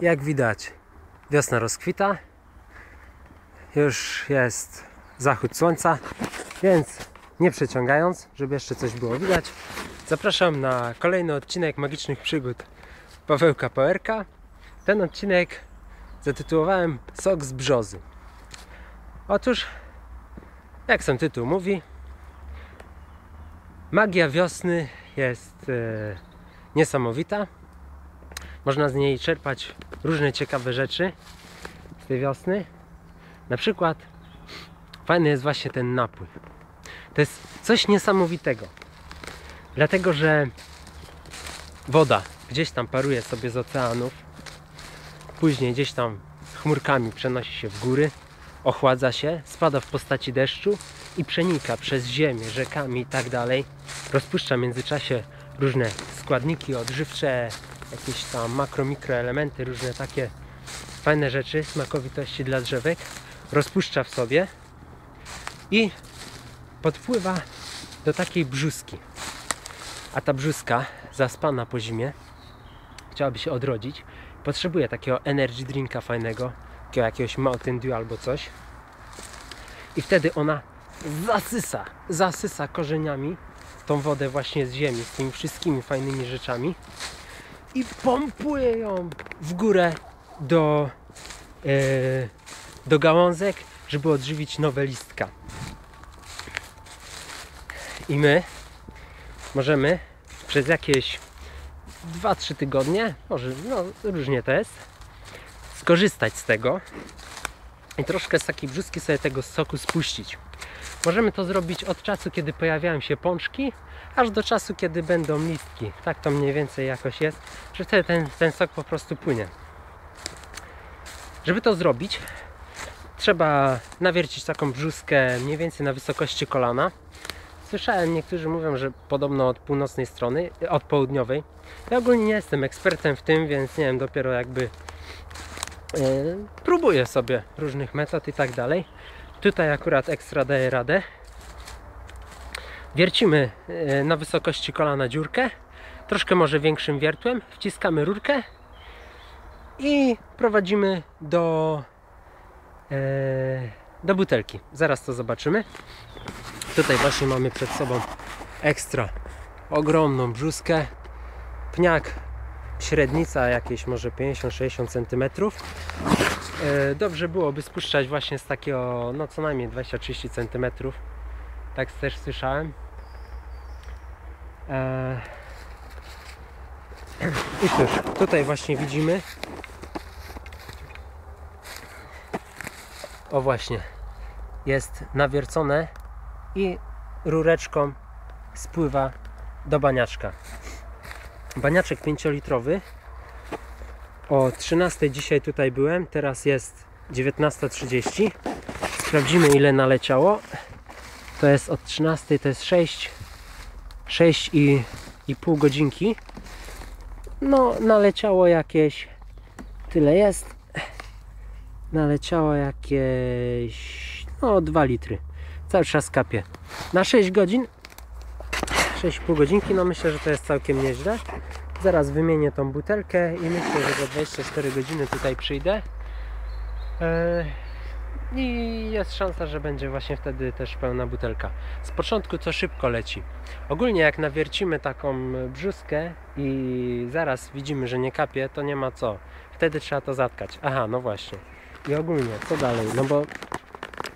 Jak widać, wiosna rozkwita. Już jest zachód słońca, więc nie przeciągając, żeby jeszcze coś było widać, zapraszam na kolejny odcinek Magicznych Przygód Pawełka Poerka. Ten odcinek zatytułowałem Sok z brzozy. Otóż, jak sam tytuł mówi, magia wiosny jest e, niesamowita. Można z niej czerpać różne ciekawe rzeczy z tej wiosny. Na przykład fajny jest właśnie ten napój. To jest coś niesamowitego. Dlatego, że woda gdzieś tam paruje sobie z oceanów, później gdzieś tam chmurkami przenosi się w góry, ochładza się, spada w postaci deszczu i przenika przez ziemię, rzekami i tak dalej. Rozpuszcza w międzyczasie różne składniki odżywcze, jakieś tam makro, mikroelementy, różne takie fajne rzeczy, smakowitości dla drzewek. Rozpuszcza w sobie i podpływa do takiej brzuski. A ta brzuska, zaspana po zimie, chciałaby się odrodzić. Potrzebuje takiego energy drinka fajnego, takiego jakiegoś Mountain Dew albo coś. I wtedy ona zasysa, zasysa korzeniami tą wodę właśnie z ziemi, z tymi wszystkimi fajnymi rzeczami i pompuje ją w górę do, e, do gałązek, żeby odżywić nowe listka. I my możemy przez jakieś 2-3 tygodnie, może no, różnie to jest, skorzystać z tego i troszkę z takiej brzuski sobie tego soku spuścić. Możemy to zrobić od czasu, kiedy pojawiają się pączki, aż do czasu, kiedy będą listki. Tak to mniej więcej jakoś jest, że wtedy ten, ten sok po prostu płynie. Żeby to zrobić, trzeba nawiercić taką brzuskę mniej więcej na wysokości kolana. Słyszałem, niektórzy mówią, że podobno od północnej strony, od południowej. Ja ogólnie nie jestem ekspertem w tym, więc nie wiem, dopiero jakby yy, próbuję sobie różnych metod i tak dalej. Tutaj akurat ekstra daje radę. Wiercimy yy, na wysokości kolana dziurkę, troszkę może większym wiertłem, wciskamy rurkę i prowadzimy do, yy, do butelki. Zaraz to zobaczymy. Tutaj właśnie mamy przed sobą ekstra ogromną brzuskę. Pniak średnica jakieś może 50-60 cm. Dobrze byłoby spuszczać właśnie z takiego, no co najmniej 20-30 cm. Tak też słyszałem. E, I cóż, tutaj właśnie widzimy. O właśnie, jest nawiercone i rureczką spływa do baniaczka. Baniaczek 5-litrowy. O 13 dzisiaj tutaj byłem, teraz jest 19.30. Sprawdzimy ile naleciało. To jest od 13, to jest 6, 6 i, i pół godzinki. No, naleciało jakieś, tyle jest. Naleciało jakieś, no 2 litry cały czas kapie. Na 6 godzin 6,5 godzinki, no myślę, że to jest całkiem nieźle. Zaraz wymienię tą butelkę i myślę, że za 24 godziny tutaj przyjdę. I jest szansa, że będzie właśnie wtedy też pełna butelka. Z początku to szybko leci. Ogólnie jak nawiercimy taką brzuskę i zaraz widzimy, że nie kapie, to nie ma co. Wtedy trzeba to zatkać. Aha, no właśnie. I ogólnie, co dalej? No bo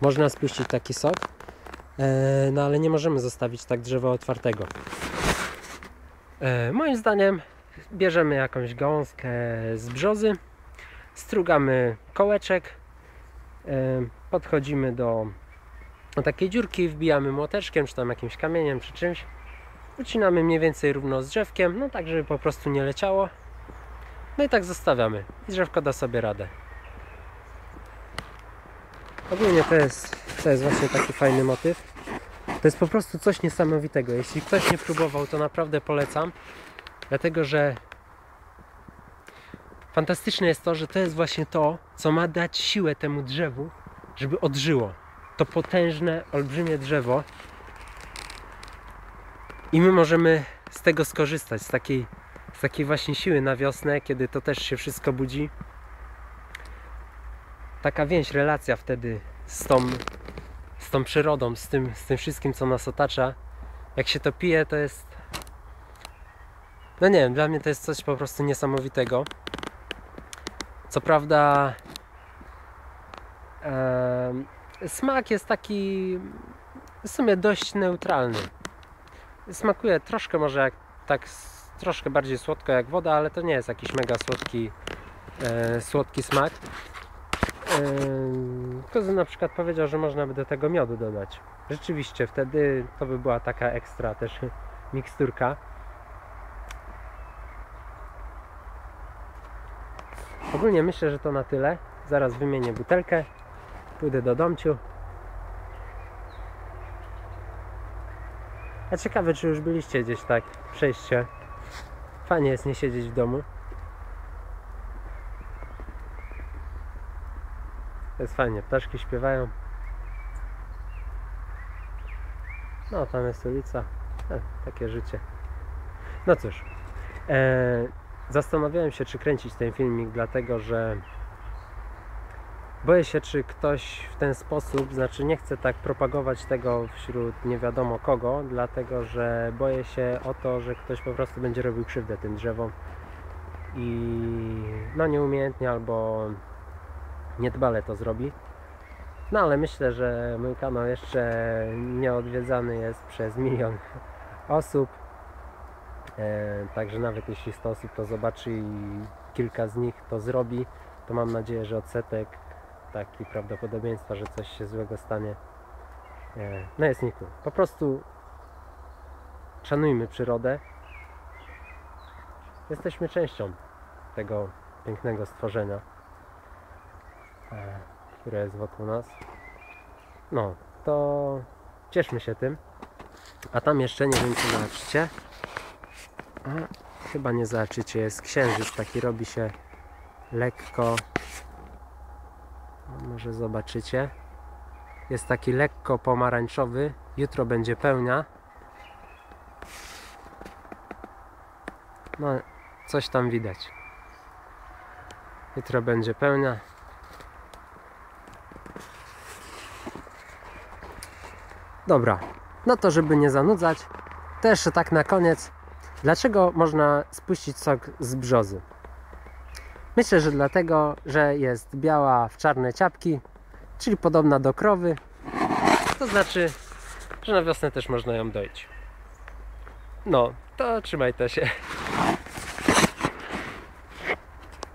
można spuścić taki sok, E, no ale nie możemy zostawić tak drzewa otwartego. E, moim zdaniem bierzemy jakąś gałązkę z brzozy, strugamy kołeczek, e, podchodzimy do takiej dziurki, wbijamy młoteczkiem, czy tam jakimś kamieniem, czy czymś. Ucinamy mniej więcej równo z drzewkiem, no tak, żeby po prostu nie leciało. No i tak zostawiamy. I drzewko da sobie radę. Ogólnie to jest, to jest właśnie taki fajny motyw. To jest po prostu coś niesamowitego. Jeśli ktoś nie próbował, to naprawdę polecam. Dlatego, że fantastyczne jest to, że to jest właśnie to, co ma dać siłę temu drzewu, żeby odżyło. To potężne, olbrzymie drzewo. I my możemy z tego skorzystać, z takiej z takiej właśnie siły na wiosnę, kiedy to też się wszystko budzi. Taka więź, relacja wtedy z tą, z tą przyrodą, z tym, z tym wszystkim, co nas otacza. Jak się to pije, to jest. No nie wiem, dla mnie to jest coś po prostu niesamowitego. Co prawda, smak jest taki w sumie dość neutralny. Smakuje troszkę może jak tak troszkę bardziej słodko jak woda, ale to nie jest jakiś mega słodki e, słodki smak. Ym, Kuzyn na przykład powiedział, że można by do tego miodu dodać. Rzeczywiście, wtedy to by była taka ekstra też miksturka. Ogólnie myślę, że to na tyle. Zaraz wymienię butelkę. Pójdę do domciu. A ciekawe, czy już byliście gdzieś tak przejście. Fajnie jest nie siedzieć w domu. Jest fajnie, ptaszki śpiewają. No, tam jest ulica. E, takie życie. No cóż. E, zastanawiałem się, czy kręcić ten filmik, dlatego że boję się, czy ktoś w ten sposób, znaczy nie chcę tak propagować tego wśród nie wiadomo kogo, dlatego że boję się o to, że ktoś po prostu będzie robił krzywdę tym drzewom i no nieumiejętnie albo niedbale to zrobi. No ale myślę, że mój kanał jeszcze nie odwiedzany jest przez milion osób. E, także nawet jeśli 100 osób to zobaczy i kilka z nich to zrobi, to mam nadzieję, że odsetek taki prawdopodobieństwa, że coś się złego stanie, e, no jest nikły. Po prostu szanujmy przyrodę. Jesteśmy częścią tego pięknego stworzenia które jest wokół nas. No, to cieszmy się tym. A tam jeszcze nie wiem, czy zobaczycie. A, chyba nie zobaczycie. Jest księżyc, taki robi się lekko. No, może zobaczycie. Jest taki lekko pomarańczowy. Jutro będzie pełnia. No, coś tam widać. Jutro będzie pełnia. Dobra, no to żeby nie zanudzać, to jeszcze tak na koniec, dlaczego można spuścić sok z brzozy? Myślę, że dlatego, że jest biała w czarne ciapki, czyli podobna do krowy. To znaczy, że na wiosnę też można ją doić. No, to trzymajcie się.